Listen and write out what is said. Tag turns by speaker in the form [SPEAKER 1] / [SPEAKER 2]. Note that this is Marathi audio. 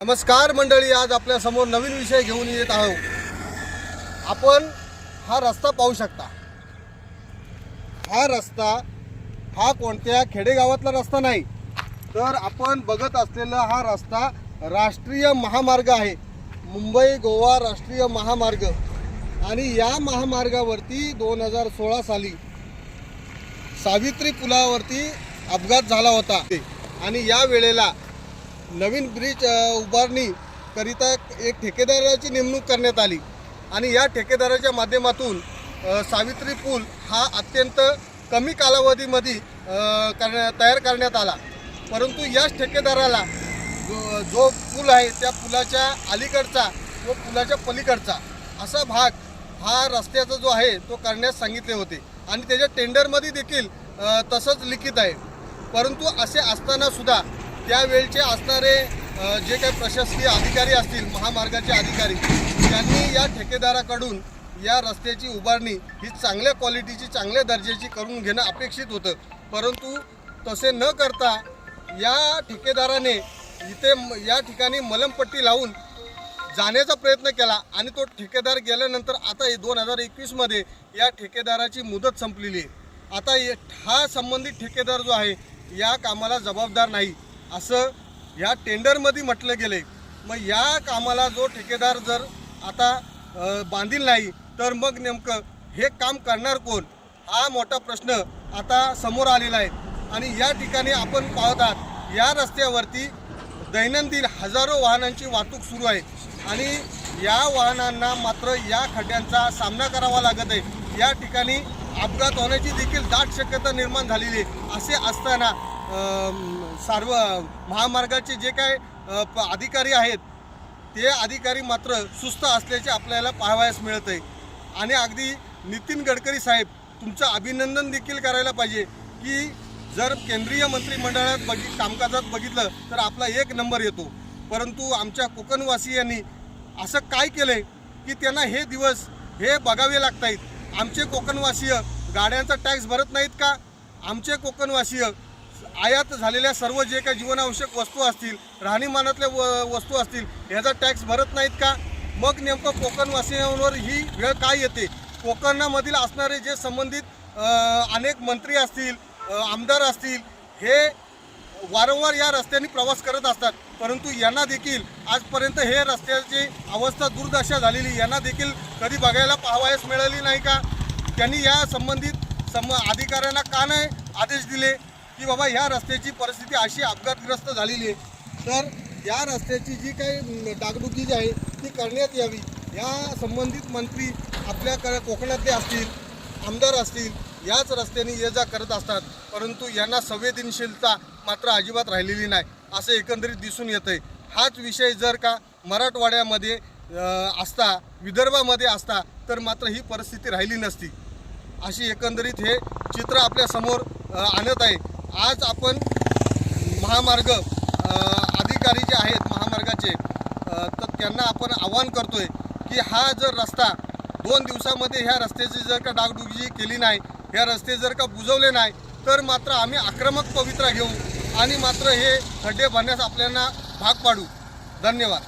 [SPEAKER 1] नमस्कार मंडळी आज आपल्यासमोर नवीन विषय घेऊन येत आहोत. आपण हा रस्ता पाहू शकता. हा रस्ता हा कोणत्या खेडेगावातला रस्ता नाही तर आपण बघत असलेला हा रस्ता राष्ट्रीय महामार्ग आहे. मुंबई गोवा राष्ट्रीय महामार्ग. आणि या महामार्गावरती दोन हजार सोळा साली सावित्री पुलावरती अपघात झाला होता. आणि या वेळेला नवीन ब्रिज उभारणीकरिता एक ठेकेदाराची नेमणूक करण्यात आली. आणि या ठेकेदाराच्या माध्यमातून सावित्री पूल हा अत्यंत कमी कालावधीमध्ये करण्या तयार करण्यात आला. परंतु याच ठेकेदाराला जो जो पूल आहे त्या पुलाच्या अलीकडचा व पुलाच्या पलीकडचा असा भाग हा रस्त्याचा जो आहे तो करण्यास सांगितले होते. आणि त्याच्या टेंडरमध्ये देखील तसंच लिखित आहे. परंतु असे असतानासुद्धा त्यावेळचे असणारे जे काही प्रशासकीय अधिकारी असतील महामार्गाचे अधिकारी त्यांनी या ठेकेदाराकडून या रस्त्याची उभारणी ही चांगल्या क्वालिटीची चांगल्या दर्जाची करून घेणं अपेक्षित होतं. परंतु तसे न करता या ठेकेदाराने इथे या ठिकाणी मलमपट्टी लावून जाण्याचा प्रयत्न केला आणि तो ठेकेदार गेल्यानंतर आता दोन हजार एकवीसमध्ये या ठेकेदाराची मुदत संपलेली आहे. आता हा संबंधित ठेकेदार जो आहे या कामाला जबाबदार नाही. असं या टेंडरमध्ये म्हटलं गेलं. आहे मग या कामाला जो ठेकेदार जर आता बांधील नाही तर मग नेमकं हे काम करणार कोण? हा मोठा प्रश्न आता समोर आलेला आहे. आणि या ठिकाणी आपण पाहत आहात या रस्त्यावरती दैनंदिन हजारो वाहनांची वाहतूक सुरू आहे. आणि या वाहनांना मात्र या खड्ड्यांचा सामना करावा लागत आहे. या ठिकाणी अपघात होण्याची देखील दाट शक्यता निर्माण झालेली आहे. असे असताना सार्व महामार्गाचे जे काय प- अधिकारी आहेत ते अधिकारी मात्र सुस्त असल्याचे आपल्याला पाहावयास मिळत आहे आणि अगदी नितीन गडकरी साहेब तुमचं अभिनंदन देखील करायला पाहिजे की जर केंद्रीय मंत्रिमंडळात बघि कामकाजात बघितलं तर आपला एक नंबर येतो. परंतु आमच्या कोकणवासियांनी असं काय केलं आहे की त्यांना हे दिवस हे बघावे लागत आहेत आमचे कोकणवासीय गाड्यांचा टॅक्स भरत नाहीत का? आमचे कोकणवासीय आयात झालेल्या सर्व जे काही जीवनावश्यक वस्तू असतील राहणीमानातल्या व वस्तू असतील ह्याचा टॅक्स भरत नाहीत का? मग नेमकं कोकणवासियांवर ही वेळ काय येते? कोकणामधील असणारे जे संबंधित अनेक मंत्री असतील आमदार असतील हे वारंवार या रस्त्याने प्रवास करत असतात. परंतु यांना देखील आजपर्यंत हे रस्त्याची अवस्था दुर्दशा झालेली यांना देखील कधी बघायला पाहावयास मिळाली नाही का? त्यांनी या संबंधित सम अधिकाऱ्यांना का नाही आदेश दिले? की बाबा ह्या रस्त्याची परिस्थिती अशी अपघातग्रस्त झालेली आहे. तर या रस्त्याची जी काही डागडुकी जी आहे ती करण्यात यावी. या संबंधित मंत्री आपल्या कोकणातले असतील आमदार असतील याच रस्त्याने ये जा करत असतात. परंतु यांना संवेदनशीलता मात्र अजिबात राहिलेली नाही. असं एकंदरीत दिसून येतं आहे हाच विषय जर का मराठवाड्यामध्ये असता विदर्भामध्ये असता तर मात्र ही परिस्थिती राहिली नसती. अशी एकंदरीत हे चित्र आपल्यासमोर आणत आहे. आज आपण महामार्ग अधिकारी जे आहेत महामार्गाचे तर त्यांना आपण आवाहन करतोय की हा जर रस्ता दोन दिवसामध्ये ह्या रस्त्याची जर का डागडुगी केली नाही ह्या रस्ते जर का बुजवले नाही तर मात्र आम्ही आक्रमक पवित्रा घेऊ आणि मात्र हे खड्डे भरण्यास आपल्याला भाग पाडू. धन्यवाद.